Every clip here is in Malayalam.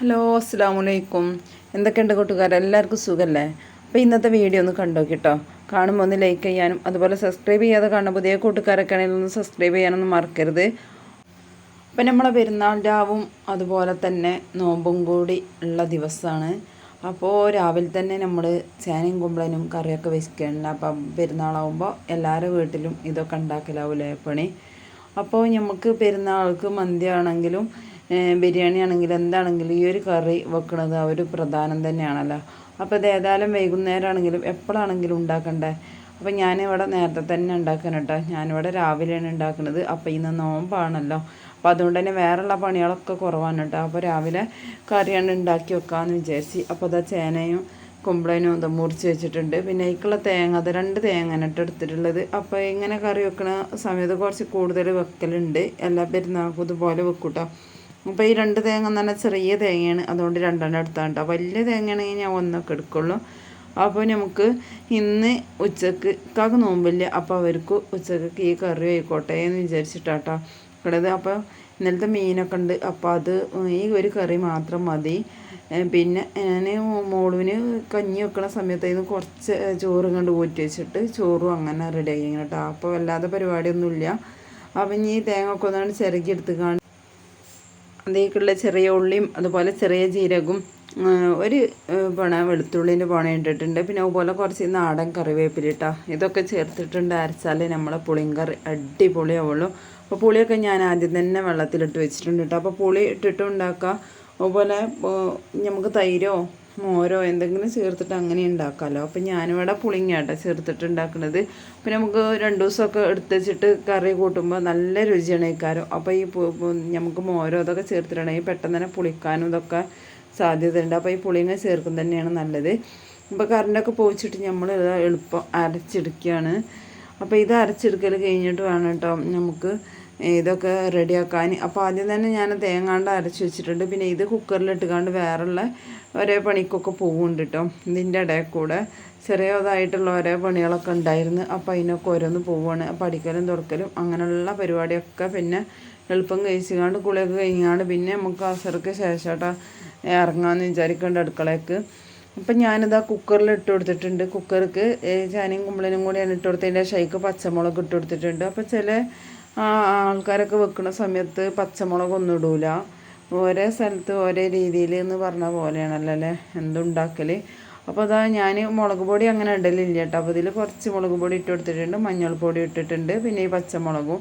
ഹലോ അസ്സാം വലൈക്കും എന്തൊക്കെയുണ്ട് കൂട്ടുകാർ എല്ലാവർക്കും സുഖമല്ലേ അപ്പോൾ ഇന്നത്തെ വീഡിയോ ഒന്ന് കണ്ടോ കേട്ടോ കാണുമ്പോൾ ഒന്ന് ലൈക്ക് ചെയ്യാനും അതുപോലെ സബ്സ്ക്രൈബ് ചെയ്യാതെ കാണുന്ന പുതിയ കൂട്ടുകാരൊക്കെ ആണെങ്കിൽ ഒന്ന് സബ്സ്ക്രൈബ് ചെയ്യാനൊന്നും മറക്കരുത്. അപ്പം നമ്മളെ പെരുന്നാൾ രാവും അതുപോലെ തന്നെ നോമ്പും കൂടി ഉള്ള ദിവസമാണ് അപ്പോൾ രാവിലെ തന്നെ നമ്മൾ ചേനയും കുമ്പളനും കറിയൊക്കെ വെച്ചിട്ടുണ്ട് അപ്പം പെരുന്നാളാവുമ്പോൾ എല്ലാവരുടെ വീട്ടിലും ഇതൊക്കെ ഉണ്ടാക്കലാവൂലേ പണി? അപ്പോൾ നമുക്ക് പെരുന്നാൾക്ക് മന്തി ആണെങ്കിലും ഏഹ് ബിരിയാണി ആണെങ്കിലും എന്താണെങ്കിലും ഈ ഒരു കറി വെക്കുന്നത് ഒരു പ്രധാനം തന്നെയാണല്ലോ. അപ്പോൾ ഇത് ഏതായാലും വൈകുന്നേരം ആണെങ്കിലും എപ്പോഴാണെങ്കിലും ഉണ്ടാക്കണ്ടേ? അപ്പോൾ ഞാനിവിടെ നേരത്തെ തന്നെ ഉണ്ടാക്കണം കേട്ടോ. ഞാനിവിടെ രാവിലെയാണ് ഉണ്ടാക്കുന്നത് അപ്പോൾ ഇന്ന് നോമ്പാണല്ലോ. അപ്പോൾ അതുകൊണ്ട് തന്നെ വേറെയുള്ള പണികളൊക്കെ കുറവാണ് കേട്ടോ. അപ്പോൾ രാവിലെ കറിയാണ് ഉണ്ടാക്കി വെക്കാമെന്ന് വിചാരിച്ച്. അപ്പോൾ അതാ ചേനയും കുമ്പളനും ഇത് മുറിച്ച് വെച്ചിട്ടുണ്ട്. പിന്നെ അതിക്കുള്ള തേങ്ങ അത് രണ്ട് തേങ്ങ എടുത്തിട്ടുള്ളത്. അപ്പോൾ ഇങ്ങനെ കറി വെക്കണ സമയത്ത് കുറച്ച് കൂടുതൽ വെക്കലുണ്ട്. എല്ലാ പെരുന്നാൾക്കും ഇതുപോലെ വെക്കൂട്ടോ അപ്പോൾ ഈ രണ്ട് തേങ്ങ എന്ന് പറഞ്ഞാൽ ചെറിയ തേങ്ങയാണ്. അതുകൊണ്ട് രണ്ടെണ്ണം എടുത്താൽ കേട്ടോ വലിയ തേങ്ങയാണെങ്കിൽ ഞാൻ ഒന്നൊക്കെ എടുക്കുള്ളൂ. അപ്പോൾ നമുക്ക് ഇന്ന് ഉച്ചയ്ക്ക് കാക്ക് നോമ്പില്ല. അപ്പോൾ അവർക്ക് ഉച്ചയ്ക്ക് ഈ കറി ആയിക്കോട്ടെ എന്ന് വിചാരിച്ചിട്ടാട്ടോ ഉള്ളത് അപ്പോൾ ഇന്നലത്തെ മീനൊക്കെ ഉണ്ട്. അപ്പോൾ അത് ഈ ഒരു കറി മാത്രം മതി. പിന്നെ ഞാൻ മോളുവിന് കഞ്ഞി വെക്കണ സമയത്തായിരുന്നു കുറച്ച് ചോറും കണ്ട് ഊറ്റി വെച്ചിട്ട് ചോറും അങ്ങനെ റെഡി ആക്കി കേട്ടോ അപ്പോൾ വല്ലാതെ പരിപാടിയൊന്നുമില്ല. അപ്പം ഇനി തേങ്ങ ഒക്കെ ഒന്നാണ് ചിരകി എടുത്ത് കാണി അതേക്കുള്ള ചെറിയ ഉള്ളിയും അതുപോലെ ചെറിയ ജീരകവും ഒരു പണ വെളുത്തുള്ളിന്റെ പണ ഇട്ടിട്ടുണ്ട്. പിന്നെ അതുപോലെ കുറച്ച് നാടൻ കറിവേപ്പില ഇട്ടാ. ഇതൊക്കെ ചേർത്തിട്ടുണ്ട് അരച്ചാലേ നമ്മളെ പുളിങ്കറി കറി അടിപൊളിയാവുള്ളൂ. അപ്പോൾ പുളിയൊക്കെ ഞാൻ ആദ്യം തന്നെ വെള്ളത്തിലിട്ട് വെച്ചിട്ടുണ്ട് കേട്ടോ. അപ്പോൾ പുളി ഇട്ടിട്ടുണ്ടാക്കുക അതുപോലെ നമുക്ക് തൈരോ മോരോ എന്തെങ്കിലും ചേർത്തിട്ട് അങ്ങനെ ഉണ്ടാക്കാമല്ലോ അപ്പോൾ ഞാനിവിടെ പുളിങ്ങാട്ട ചേർത്തിട്ട് ഉണ്ടാക്കുന്നത് പിന്നെ നമുക്ക് രണ്ട് ദിവസമൊക്കെ എടുത്ത് വെച്ചിട്ട് കറി കൂട്ടുമ്പോൾ നല്ല രുചിയാണ് ഇക്കാരം. അപ്പോൾ ഈ നമുക്ക് മോരോ ഇതൊക്കെ ചേർത്തിട്ടുണ്ടെങ്കിൽ പെട്ടെന്ന് തന്നെ പുളിക്കാനും ഇതൊക്കെ സാധ്യതയുണ്ട്. അപ്പോൾ ഈ പുളിങ്ങ ചേർക്കും തന്നെയാണ് നല്ലത്. അപ്പോൾ കറണ്ടൊക്കെ പോയിച്ചിട്ട് നമ്മൾ എളുപ്പം അരച്ചെടുക്കുകയാണ്. അപ്പോൾ ഇത് അരച്ചെടുക്കൽ കഴിഞ്ഞിട്ട് വേണം കേട്ടോ നമുക്ക് ഇതൊക്കെ റെഡിയാക്കാൻ. അപ്പോൾ ആദ്യം തന്നെ ഞാൻ തേങ്ങാണ്ട് അരച്ച് വെച്ചിട്ടുണ്ട്. പിന്നെ ഇത് കുക്കറിലിട്ടുകൊണ്ട് വേറെയുള്ള ഒരേ പണിക്കൊക്കെ പോകുന്നുണ്ട് കേട്ടോ ഇതിന്റെ ഇടയിൽ കൂടെ ചെറിയതായിട്ടുള്ള ഓരോ പണികളൊക്കെ ഉണ്ടായിരുന്നു. അപ്പോൾ അതിനൊക്കെ ഓരോന്ന് പോവുകയാണ്. അപ്പോൾ അടിക്കലും തുറക്കലും അങ്ങനെയുള്ള പരിപാടിയൊക്കെ പിന്നെ എളുപ്പം കഴിച്ചുകൊണ്ട് കുളിയൊക്കെ കഴിഞ്ഞാണ്ട് പിന്നെ നമുക്ക് അസർക്ക് ശേഷമായിട്ട് ഇറങ്ങാമെന്ന് വിചാരിക്കേണ്ട അടുക്കളയ്ക്ക് അപ്പം ഞാനിതാ കുക്കറിൽ ഇട്ട് കൊടുത്തിട്ടുണ്ട്. കുക്കർക്ക് ചാനയും കുമ്പളനും കൂടിയാണ് ഇട്ട് കൊടുത്തതിന്റെ ഷൈക്ക് പച്ചമുളക് ഇട്ട് കൊടുത്തിട്ടുണ്ട്. അപ്പോൾ ചില ആൾക്കാരൊക്കെ വെക്കുന്ന സമയത്ത് പച്ചമുളക് ഒന്നും ഇടൂല. ഓരോ സ്ഥലത്ത് ഓരോ രീതിയിൽ എന്ന് പറഞ്ഞ പോലെയാണല്ലോ അല്ലേ? എന്തുണ്ടാക്കൽ അപ്പോൾ അതാ ഞാൻ മുളക് പൊടി അങ്ങനെ ഇടലില്ല കേട്ടോ. അപ്പോൾ ഇതിൽ കുറച്ച് മുളക് പൊടി ഇട്ട് കൊടുത്തിട്ടുണ്ട് മഞ്ഞൾപ്പൊടി ഇട്ടിട്ടുണ്ട് പിന്നെ ഈ പച്ചമുളകും.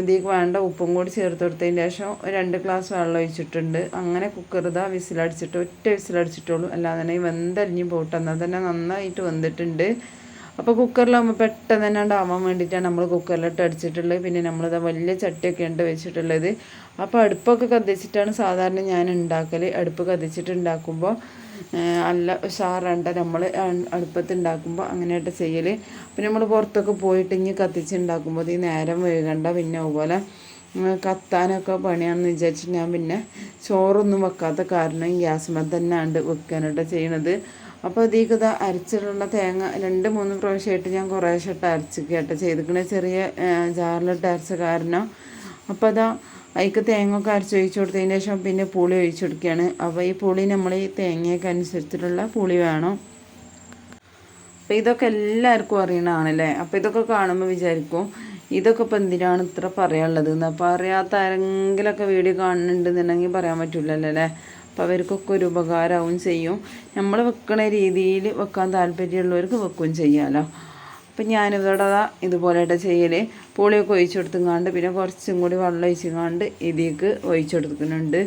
ഇതിലേക്ക് വേണ്ട ഉപ്പും കൂടി ചേർത്ത് കൊടുത്തതിന് ശേഷം രണ്ട് ഗ്ലാസ് വെള്ളം ഒഴിച്ചിട്ടുണ്ട്. അങ്ങനെ കുക്കർ ഇതാ വിസിലടിച്ചിട്ട് ഒറ്റ വിസിലടിച്ചിട്ടുള്ളൂ. അല്ലാതെ തന്നെ വെന്തരിഞ്ഞ് പോട്ടെന്നാൽ തന്നെ നന്നായിട്ട് വെന്തിട്ടുണ്ട്. അപ്പോൾ കുക്കറിലാകുമ്പോൾ പെട്ടെന്ന് തന്നെ ഉണ്ടാവാൻ വേണ്ടിയിട്ടാണ് നമ്മൾ കുക്കറിലിട്ട് അടിച്ചിട്ടുള്ളത്. പിന്നെ നമ്മളിത് വലിയ ചട്ടിയൊക്കെ ഉണ്ട് വെച്ചിട്ടുള്ളത്. അപ്പോൾ അടുപ്പൊക്കെ കത്തിച്ചിട്ടാണ് സാധാരണ ഞാൻ ഉണ്ടാക്കൽ അടുപ്പ് കത്തിച്ചിട്ട് ഉണ്ടാക്കുമ്പോൾ നല്ല ഉഷാറുണ്ട്. നമ്മൾ അടുപ്പത്ത് ഉണ്ടാക്കുമ്പോൾ അങ്ങനെയായിട്ട് ചെയ്യൽ പിന്നെ നമ്മൾ പുറത്തൊക്കെ പോയിട്ട് ഇനി കത്തിച്ചുണ്ടാക്കുമ്പോൾ ഈ നേരം വേകണ്ട. പിന്നെ അതുപോലെ കത്താനൊക്കെ പണിയാണെന്ന് വിചാരിച്ചിട്ട് ഞാൻ പിന്നെ ചോറൊന്നും വെക്കാത്ത കാരണം ഗ്യാസ് തന്നെ ഉണ്ട് വെക്കാനായിട്ട് ചെയ്യണത്. അപ്പോൾ ഇതിലേക്ക് ഇത് അരച്ചിട്ടുള്ള തേങ്ങ രണ്ട് മൂന്ന് പ്രാവശ്യമായിട്ട് ഞാൻ കുറേശ്ശെ ഇട്ട് അരച്ചിട്ട് കേട്ടോ ചെയ്തിക്കണ ചെറിയ ജാറിലിട്ട് അരച്ച കാരണം. അപ്പോൾ അതാ അതിക്ക് തേങ്ങ ഒക്കെ അരച്ച് ഒഴിച്ചു കൊടുത്തതിന് ശേഷം പിന്നെ പുളി ഒഴിച്ചു കൊടുക്കുകയാണ്. അപ്പോൾ ഈ പുളി നമ്മൾ ഈ തേങ്ങയൊക്കെ അനുസരിച്ചിട്ടുള്ള പുളി വേണം. അപ്പോൾ ഇതൊക്കെ എല്ലാവർക്കും അറിയണതാണല്ലേ? അപ്പോൾ ഇതൊക്കെ കാണുമ്പോൾ വിചാരിക്കും ഇതൊക്കെ ഇപ്പം എന്തിനാണ് ഇത്ര പറയാനുള്ളത്? എന്ന് അപ്പോൾ അറിയാത്ത ആരെങ്കിലുമൊക്കെ വീഡിയോ കാണുന്നുണ്ടെന്നുണ്ടെങ്കിൽ പറയാൻ പറ്റില്ലല്ലോ അല്ലേ? അപ്പോൾ അവർക്കൊക്കെ ഒരു ഉപകാരമാവും ചെയ്യും. നമ്മൾ വെക്കുന്ന രീതിയിൽ വെക്കാൻ താല്പര്യമുള്ളവർക്ക് വെക്കുകയും ചെയ്യാമല്ലോ അപ്പം ഞാനിവിടെ ഇതുപോലെയായിട്ട് ചെയ്യൽ പുളിയൊക്കെ ഒഴിച്ചെടുത്തുങ്ങാണ്ട് പിന്നെ കുറച്ചും കൂടി വെള്ളം ഒഴിച്ചുങ്ങാണ്ട് ഇതിലേക്ക് ഒഴിച്ചെടുക്കുന്നുണ്ട്.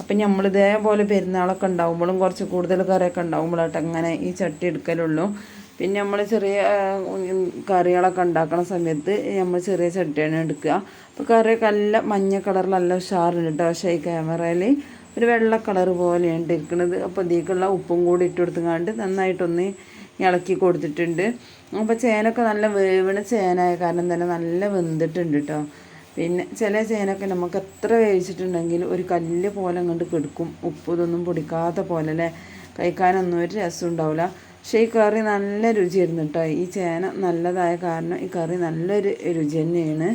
അപ്പം നമ്മൾ ഇതേപോലെ പെരുന്നാളൊക്കെ ഉണ്ടാകുമ്പോഴും കുറച്ച് കൂടുതൽ കറിയൊക്കെ ഉണ്ടാകുമ്പോഴായിട്ട് അങ്ങനെ ഈ ചട്ടി എടുക്കലുള്ളൂ. പിന്നെ നമ്മൾ ചെറിയ കറികളൊക്കെ ഉണ്ടാക്കുന്ന സമയത്ത് നമ്മൾ ചെറിയ ചട്ടിയാണ് എടുക്കുക. അപ്പോൾ കറിയൊക്കെ നല്ല മഞ്ഞ കളറിൽ നല്ല ഉഷാറുണ്ട് കേട്ടോ. പക്ഷേ ഈ ക്യാമറയിൽ ഒരു വെള്ള കളർ പോലെയാണ് ഇരിക്കുന്നത് അപ്പോൾ ഇതിലേക്കുള്ള ഉപ്പും കൂടി ഇട്ട് കൊടുത്തുകൊണ്ട് നന്നായിട്ടൊന്ന് ഇളക്കി കൊടുത്തിട്ടുണ്ട്. അപ്പോൾ ചേനൊക്കെ നല്ല വേവണ ചേനായ കാരണം തന്നെ നല്ല വെന്തിട്ടുണ്ട് കേട്ടോ പിന്നെ ചില ചേനൊക്കെ നമുക്ക് എത്ര വേവിച്ചിട്ടുണ്ടെങ്കിൽ ഒരു കല്ല് പോലെ അങ്ങോട്ട് കെടുക്കും. ഉപ്പ് ഇതൊന്നും പൊടിക്കാത്ത പോലെ അല്ലേ? കഴിക്കാനൊന്നും ഒരു രസം ഉണ്ടാവില്ല പക്ഷേ ഈ കറി നല്ല രുചിയായിരുന്നു കേട്ടോ ഈ ചേന നല്ലതായ കാരണം ഈ കറി നല്ലൊരു രുചി തന്നെയാണ്.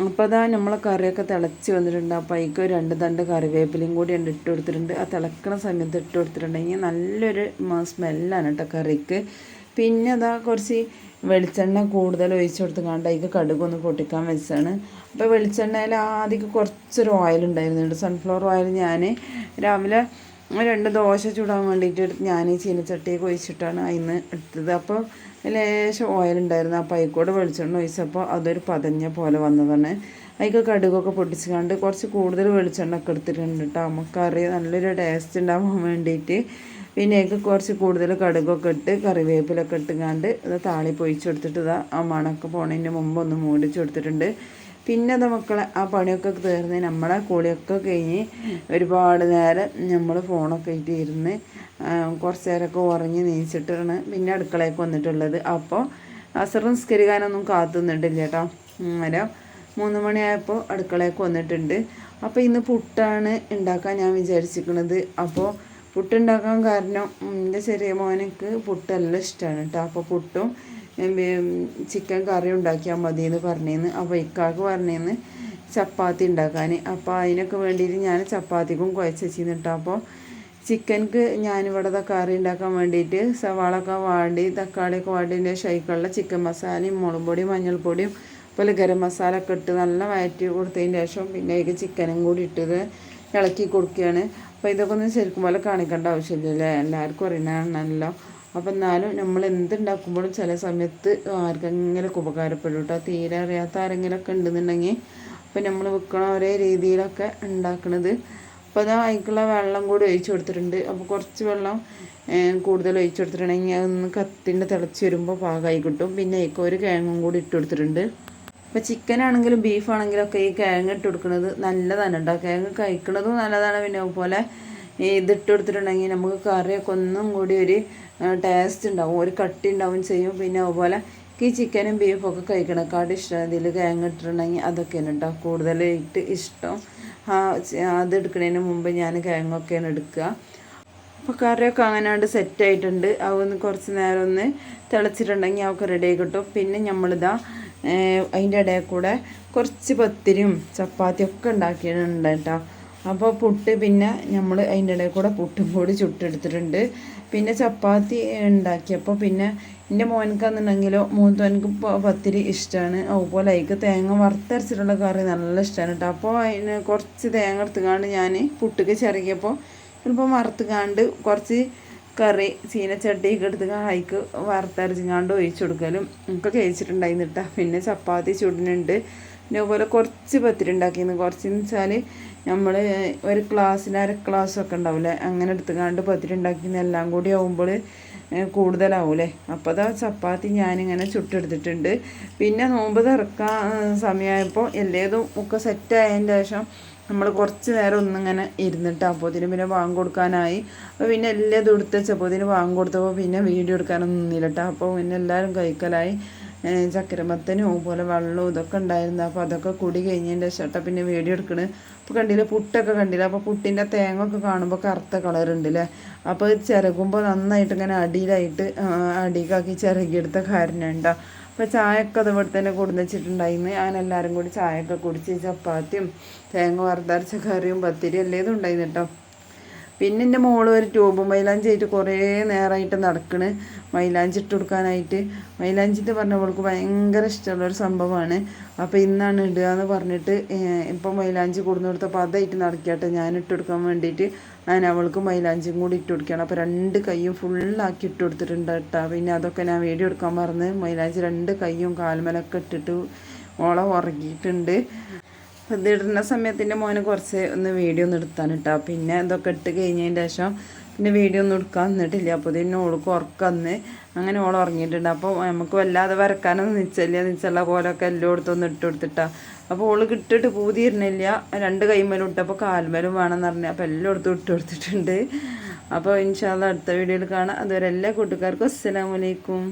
അപ്പോൾ അതാ നമ്മളെ കറിയൊക്കെ തിളച്ച് വന്നിട്ടുണ്ട്. അപ്പോൾ അതിക്ക് രണ്ട് തണ്ട് കറിവേപ്പിലയും കൂടി ഉണ്ട് ഇട്ട് കൊടുത്തിട്ടുണ്ട്. ആ തിളക്കണ സമയത്ത് ഇട്ട് കൊടുത്തിട്ടുണ്ടെങ്കിൽ നല്ലൊരു സ്മെല്ലാണ് കേട്ടോ കറിക്ക്. പിന്നെ അതാ കുറച്ച് വെളിച്ചെണ്ണ കൂടുതൽ ഒഴിച്ചു കൊടുത്ത് കണ്ട് അതിക്ക് കടുകൊന്ന് പൊട്ടിക്കാൻ വെച്ചാണ്. അപ്പോൾ വെളിച്ചെണ്ണയിൽ ആദ്യം കുറച്ചൊരു ഓയിൽ ഉണ്ടായിരുന്നുണ്ട്. സൺഫ്ലവർ ഓയിൽ ഞാൻ രാവിലെ രണ്ട് ദോശ ചൂടാൻ വേണ്ടിയിട്ട് ഞാൻ ഈ ചീനച്ചട്ടിയൊക്കെ ഒഴിച്ചിട്ടാണ് അതിന്ന് എടുത്തത്. അപ്പോൾ ലേശം ഓയിലുണ്ടായിരുന്നു അപ്പോൾ അതിൽക്കൂടെ വെളിച്ചെണ്ണ ഒഴിച്ചപ്പോൾ അതൊരു പതഞ്ഞ പോലെ വന്നതാണ്. അതിക്ക് കടുകൊക്കെ പൊട്ടിച്ചുകൊണ്ട് കുറച്ച് കൂടുതൽ വെളിച്ചെണ്ണ ഒക്കെ എടുത്തിട്ടുണ്ട് കേട്ടോ നമുക്കറിയാം നല്ലൊരു ടേസ്റ്റ് ഉണ്ടാവാൻ വേണ്ടിയിട്ട്. പിന്നെ അതിക്ക് കുറച്ച് കൂടുതൽ കടുകൊക്കെ ഇട്ട് കറിവേപ്പിലൊക്കെ ഇട്ടുകാണ്ട് ഇത് താളി പൊയിച്ചെടുത്തിട്ട് ഇതാ ആ മണക്ക് പോണതിന് മുമ്പ് ഒന്ന് മൂടിച്ചു കൊടുത്തിട്ടുണ്ട് പിന്നെ മക്കളെ ആ പണിയൊക്കെ തീർന്ന് നമ്മളെ കുളിയൊക്കെ കഴിഞ്ഞ് ഒരുപാട് നേരം നമ്മൾ ഫോണൊക്കെ ആയിട്ട് ഇരുന്ന് കുറച്ച് നേരമൊക്കെ ഉറങ്ങി നീച്ചിട്ടാണ് പിന്നെ അടുക്കളയൊക്കെ വന്നിട്ടുള്ളത്. അപ്പോൾ അസർ നിസ്കരിക്കാനൊന്നും കാത്തുനിന്നിട്ടില്ല കേട്ടോ. അന്നേരം മൂന്ന് മണിയായപ്പോൾ അടുക്കളയൊക്കെ വന്നിട്ടുണ്ട്. അപ്പോൾ ഇന്ന് പുട്ടാണ് ഉണ്ടാക്കാൻ ഞാൻ വിചാരിച്ചിരിക്കുന്നത് അപ്പോൾ പുട്ടുണ്ടാക്കാൻ കാരണം എന്റെ ചെറിയ മോനക്ക് പുട്ടെല്ലാം ഇഷ്ടമാണ് കേട്ടോ. അപ്പോൾ പുട്ടും ചിക്കൻ കറി ഉണ്ടാക്കിയാൽ മതി എന്ന് പറഞ്ഞേന്ന്. അപ്പോൾ ഇക്കാക്ക് പറഞ്ഞേന്ന് ചപ്പാത്തി ഉണ്ടാക്കാൻ അപ്പോൾ അതിനൊക്കെ വേണ്ടിയിട്ട് ഞാൻ ചപ്പാത്തിക്കും കുഴച്ച് വെച്ചിരുന്നിട്ടോ അപ്പോൾ ചിക്കൻക്ക് ഞാനിവിടെ കറി ഉണ്ടാക്കാൻ വേണ്ടിയിട്ട് സവാളൊക്കെ വാടി തക്കാളിയൊക്കെ വാടിന്റെ ഷൈക്കുള്ള ചിക്കൻ മസാലയും മുളക് പൊടിയും മഞ്ഞൾപ്പൊടിയും അതുപോലെ ഗരം മസാല ഒക്കെ ഇട്ട് നല്ല വയറ്റി കൊടുത്തതിന് ശേഷം പിന്നെ അതിലേക്ക് ചിക്കനും കൂടി ഇട്ടത് ഇളക്കി കൊടുക്കുകയാണ്. അപ്പോൾ ഇതൊക്കെ ഒന്ന് ശരിക്കും പോലെ കാണിക്കേണ്ട ആവശ്യമില്ലല്ലേ? എല്ലാവർക്കും അറിയണമാണല്ലോ അപ്പം എന്നാലും നമ്മൾ എന്തുണ്ടാക്കുമ്പോഴും ചില സമയത്ത് ആർക്കെങ്കിലുമൊക്കെ ഉപകാരപ്പെടും കേട്ടോ. തീരെ അറിയാത്ത ആരെങ്കിലുമൊക്കെ ഉണ്ടെന്നുണ്ടെങ്കിൽ അപ്പം നമ്മൾ വെക്കണ ഒരേ രീതിയിലൊക്കെ ഉണ്ടാക്കണത്. അപ്പോൾ അത് അതിക്കുള്ള വെള്ളം കൂടി ഒഴിച്ചു കൊടുത്തിട്ടുണ്ട്. അപ്പോൾ കുറച്ച് വെള്ളം കൂടുതൽ ഒഴിച്ചു കൊടുത്തിട്ടുണ്ടെങ്കിൽ അതൊന്ന് കത്തിന്റെ തിളച്ച് വരുമ്പോൾ പാകമായി കിട്ടും. പിന്നെ അതിക്ക് ഒരു കിഴങ്ങും കൂടി ഇട്ട് കൊടുത്തിട്ടുണ്ട്. അപ്പോൾ ചിക്കൻ ആണെങ്കിലും ബീഫ് ആണെങ്കിലും ഒക്കെ ഈ കിഴങ്ങ് ഇട്ട് കൊടുക്കുന്നത് നല്ലതാണ് കേട്ടോ. കിഴങ്ങ് കഴിക്കുന്നതും നല്ലതാണ്. പിന്നെ അതുപോലെ ഇതിട്ട് കൊടുത്തിട്ടുണ്ടെങ്കിൽ നമുക്ക് കറിയൊക്കെ ഒന്നും കൂടി ഒരു ടേസ്റ്റ് ഉണ്ടാവും. ഒരു കട്ടി ഉണ്ടാവും ചെയ്യും. പിന്നെ അതുപോലെ ഈ ചിക്കനും ബീഫും ഒക്കെ കഴിക്കണേക്കാട് ഇഷ്ടം. ഇതിൽ കിഴങ്ങ് ഇട്ടിട്ടുണ്ടെങ്കിൽ അതൊക്കെയാണ് കേട്ടോ കൂടുതലായിട്ട് ഇഷ്ടം. അത് എടുക്കുന്നതിന് മുമ്പ് ഞാൻ കിഴങ്ങൊക്കെയാണ് എടുക്കുക. അപ്പോൾ കറിയൊക്കെ അങ്ങനെയാണ്ട് സെറ്റായിട്ടുണ്ട് അതൊന്ന് കുറച്ച് നേരം ഒന്ന് തിളച്ചിട്ടുണ്ടെങ്കിൽ അവൾക്ക് റെഡി ആയി കിട്ടും. പിന്നെ നമ്മളിതാ അതിന്റെ ഇടയിൽ കൂടെ കുറച്ച് പത്തിരിയും ചപ്പാത്തിയൊക്കെ ഉണ്ടാക്കിയിട്ടുണ്ട് കേട്ടോ. അപ്പോൾ പുട്ട് പിന്നെ നമ്മൾ അതിന്റെ ഇടയിൽ കൂടെ പുട്ടും കൂടി ചുട്ടെടുത്തിട്ടുണ്ട്. പിന്നെ ചപ്പാത്തി ഉണ്ടാക്കിയപ്പോൾ പിന്നെ എന്റെ മോനക്കാന്നുണ്ടെങ്കിലോ മൂത്തോനക്ക് പത്തിരി ഇഷ്ടമാണ് അതുപോലെ അതിക്ക് തേങ്ങ വറുത്തരച്ചിട്ടുള്ള കറി നല്ല ഇഷ്ടമാണ് കേട്ടോ അപ്പോൾ അതിന് കുറച്ച് തേങ്ങ എടുത്തുകാണ്ട് ഞാൻ പുട്ടുക്ക് ചിറകിയപ്പോൾ ചിലപ്പോൾ വറുത്തുകാണ്ട് കുറച്ച് കറി ചീനച്ചട്ടിയൊക്കെ എടുത്ത് ഹൈക്ക് വറുത്തരച്ചിങ്ങാണ്ട് ഒഴിച്ചു കൊടുക്കലും ഒക്കെ കഴിച്ചിട്ടുണ്ടായിരുന്നു കേട്ടോ പിന്നെ ചപ്പാത്തി ചുടുന്നുണ്ട് പിന്നെ അതുപോലെ കുറച്ച് പത്തിരി ഉണ്ടാക്കിയിരുന്നു കുറച്ചെന്ന് വെച്ചാൽ നമ്മൾ ഒരു ക്ലാസ്സിന് അര ക്ലാസ്സൊക്കെ ഉണ്ടാവില്ലേ അങ്ങനെ എടുത്തുകാണ്ട് പത്തിരി ഉണ്ടാക്കിയെന്ന് എല്ലാം കൂടി ആവുമ്പോൾ കൂടുതലാവൂലേ? അപ്പോൾ അതാ ചപ്പാത്തി ഞാനിങ്ങനെ ചുട്ടെടുത്തിട്ടുണ്ട്. പിന്നെ നോമ്പ് തുറക്കാൻ സമയമായപ്പോൾ എല്ലേതും ഒക്കെ സെറ്റായതിന്റെ ശേഷം നമ്മൾ കുറച്ച് നേരം ഒന്നിങ്ങനെ ഇരുന്നിട്ട് അപ്പോത്തിന് പിന്നെ വാങ്ങി കൊടുക്കാനായി. അപ്പോൾ പിന്നെ എല്ലാം ഇത് എടുത്ത് ഇതിന് വാങ്ങി കൊടുത്തപ്പോൾ പിന്നെ വീഡിയോ എടുക്കാനൊന്നും നിന്നില്ല കേട്ടോ അപ്പോൾ പിന്നെ എല്ലാവരും കഴിക്കലായി. ചക്കരമത്തനും പോലെ വെള്ളവും ഇതൊക്കെ ഉണ്ടായിരുന്നു. അപ്പോൾ അതൊക്കെ കുടി കഴിഞ്ഞതിന്റെ ശേഷം പിന്നെ വീഡിയോ എടുക്കണ്. അപ്പോൾ കണ്ടില്ല പുട്ടൊക്കെ കണ്ടില്ല? അപ്പോൾ പുട്ടിന്റെ തേങ്ങ ഒക്കെ കാണുമ്പോൾ കറുത്ത കളർ ഉണ്ട് അല്ലേ അപ്പോൾ ചിരകുമ്പോൾ നന്നായിട്ട് ഇങ്ങനെ അടിയിലായിട്ട് അടിക്കാക്കി ചിരകിയെടുത്ത കാരണം ഉണ്ടോ? അപ്പോൾ ചായയൊക്കെ അതുപോലെ തന്നെ കൊടുന്നുവെച്ചിട്ടുണ്ടായിരുന്നു അങ്ങനെ എല്ലാവരും കൂടി ചായയൊക്കെ കുടിച്ച് ചപ്പാത്തിയും തേങ്ങ വറുത്തരച്ച കറിയും പത്തിരി എല്ലാം ഉണ്ടായിരുന്നു കേട്ടോ പിന്നെ എന്റെ മോൾ ഒരു ട്യൂബ് മൈലാഞ്ചി ആയിട്ട് കുറേ നേരമായിട്ട് നടക്കണ്. മൈലാഞ്ചി ഇട്ട് കൊടുക്കാനായിട്ട്. മൈലാഞ്ചിട്ട് പറഞ്ഞ അവൾക്ക് ഭയങ്കര ഇഷ്ടമുള്ള ഒരു സംഭവമാണ്. അപ്പോൾ ഇന്നാണ് ഇടുക എന്ന് പറഞ്ഞിട്ട് ഇപ്പം മൈലാഞ്ചി കൊടുന്നു കൊടുത്തപ്പോൾ അതായിട്ട് നടക്കട്ടെ ഞാൻ ഇട്ട് കൊടുക്കാൻ വേണ്ടിയിട്ട്. ഞാൻ അവൾക്ക് മൈലാഞ്ചിയും കൂടി ഇട്ട് കൊടുക്കുകയാണ് അപ്പോൾ രണ്ട് കൈയും ഫുള്ളാക്കി ഇട്ട് കൊടുത്തിട്ടുണ്ട് കേട്ടോ. പിന്നെ അതൊക്കെ ഞാൻ വീഡിയോ എടുക്കാൻ പറഞ്ഞ് മൈലാഞ്ചി രണ്ട് കൈയും കാൽമലൊക്കെ ഇട്ടിട്ട് ഓളം ഉറങ്ങിയിട്ടുണ്ട് ഇതിടുന്ന സമയത്തിന്റെ മോന് കുറച്ച് ഒന്ന് വീഡിയോ ഒന്ന് എടുത്താൻ കേട്ടോ പിന്നെ ഇതൊക്കെ ഇട്ട് കഴിഞ്ഞതിന്റെ ശേഷം പിന്നെ വീഡിയോ ഒന്നും എടുക്കാൻ നിന്നിട്ടില്ല അപ്പോൾ ഇതിന് ഓൾക്ക് ഉറക്കന്ന് അങ്ങനെ ഓൾ ഉറങ്ങിയിട്ടുണ്ട്. അപ്പോൾ നമുക്ക് വല്ലാതെ വരക്കാനൊന്നും നിച്ചല്ല നിച്ചുള്ള പോലൊക്കെ എല്ലായിടത്തും ഒന്ന് ഇട്ട് കൊടുത്തിട്ടാ. അപ്പോൾ ഓൾ കിട്ടിട്ട് പൂതിയിരുന്നില്ല. രണ്ട് കൈമേലും ഇട്ടപ്പോൾ കാൽമേലും വേണമെന്ന് പറഞ്ഞു. അപ്പോൾ എല്ലായിടത്തും ഇട്ട് കൊടുത്തിട്ടുണ്ട്. അപ്പോൾ ഇൻഷാല്ല അടുത്ത വീഡിയോയിൽ കാണാം. അതുവരെ എല്ലാ കൂട്ടുകാർക്കും അസ്സലാമലൈക്കും